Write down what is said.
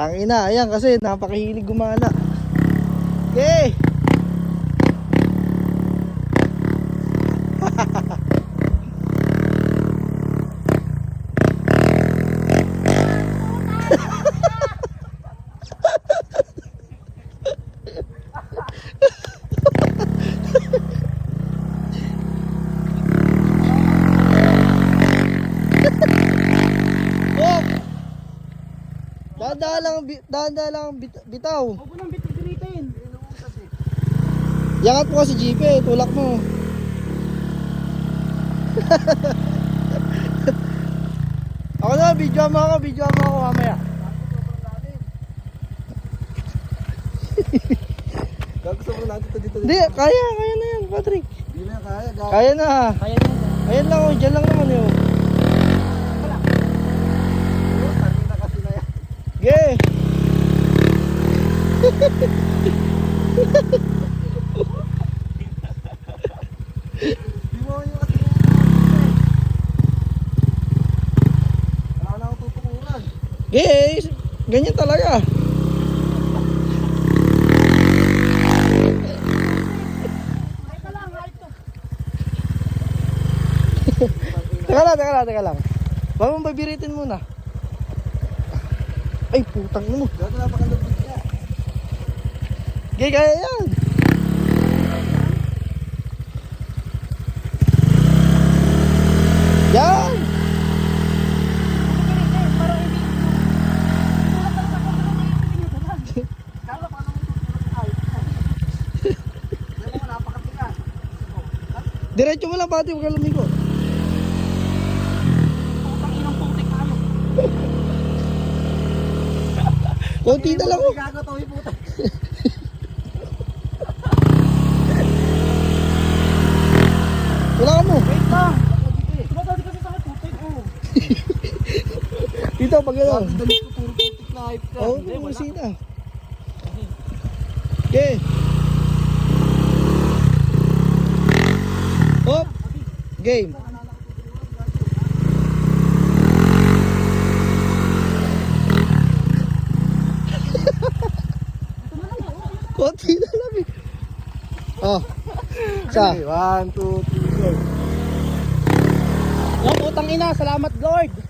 Tangina, ayan kasi napakahilig gumala. Okay. Oh! Danda lang, bi- danda lang bit- bitaw. Huwag mo nang bitbiritin. Yangat mo kasi jeep eh, tulak mo. ako na, video mo ako, video mo ako mamaya. Gago sobrang natin to dito. Hindi, kaya, kaya na yan, Patrick. Hindi na kaya. Kaya na. Kaya na. Ayan lang, oh, dyan lang naman yun. Sabi na kasi na yan. Ge! Di mo yung kasi Wala na akong tutukuran. Ge, ganyan talaga. Teka lang. Teka lang, teka lang. Huwag mong babiritin muna. Ay, putang mo. Gago napakalabig kaya yan. Yan! Diretso mo lang, pati huwag kang lumigo. Na ano. Konti na lang. oh. To, puta. Tumatawag kasi sa akin putik. Oh. Dito, pag gano'n. Dali ko puro putik na hype ka. Oo, oh, wala. sina. Okay. Hop. Game. Konti na lang eh. Oh. Sa. Okay, one, two, three, go. Yung utang ina, salamat Lord.